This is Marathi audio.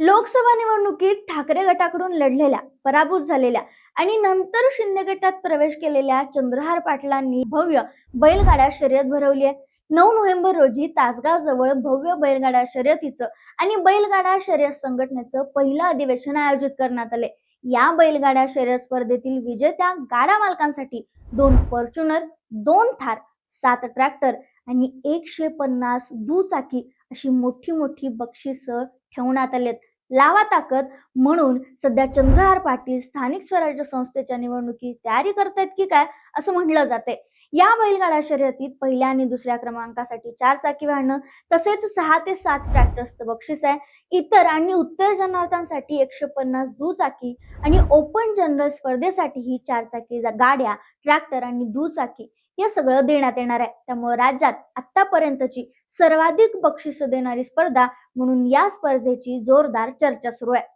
लोकसभा निवडणुकीत ठाकरे गटाकडून लढलेल्या पराभूत झालेल्या आणि नंतर शिंदे गटात प्रवेश केलेल्या चंद्रहार पाटलांनी भव्य बैलगाडा शर्यत भरवली आहे. नऊ नोव्हेंबर रोजी तासगाव जवळ भव्य बैलगाडा शर्यतीचं आणि बैलगाडा शर्यत संघटनेचं पहिलं अधिवेशन आयोजित करण्यात आले या बैलगाडा शर्यत स्पर्धेतील विजेत्या गाडा मालकांसाठी दोन फॉर्च्युनर दोन थार सात ट्रॅक्टर आणि एकशे पन्नास दुचाकी अशी मोठी मोठी बक्षीस ठेवण्यात आलेत. लावा ताकद म्हणून सध्या चंद्रहार पाटील स्थानिक स्वराज्य संस्थेच्या निवडणुकीत तयारी करतायत की काय असं म्हटलं जाते या बैलगाडा शर्यतीत पहिल्या आणि दुसऱ्या क्रमांकासाठी चार चाकी वाहनं तसेच सहा ते सात ट्रॅक्टर्सचं बक्षीस आहे. इतर आणि उत्तेजनार्थांसाठी एकशे पन्नास दुचाकी आणि ओपन जनरल स्पर्धेसाठीही चार चाकी गाड्या ट्रॅक्टर आणि दुचाकी हे सगळं देण्यात येणार आहे. त्यामुळे राज्यात आतापर्यंतची सर्वाधिक बक्षिस देणारी स्पर्धा म्हणून या स्पर्धेची जोरदार चर्चा सुरू आहे.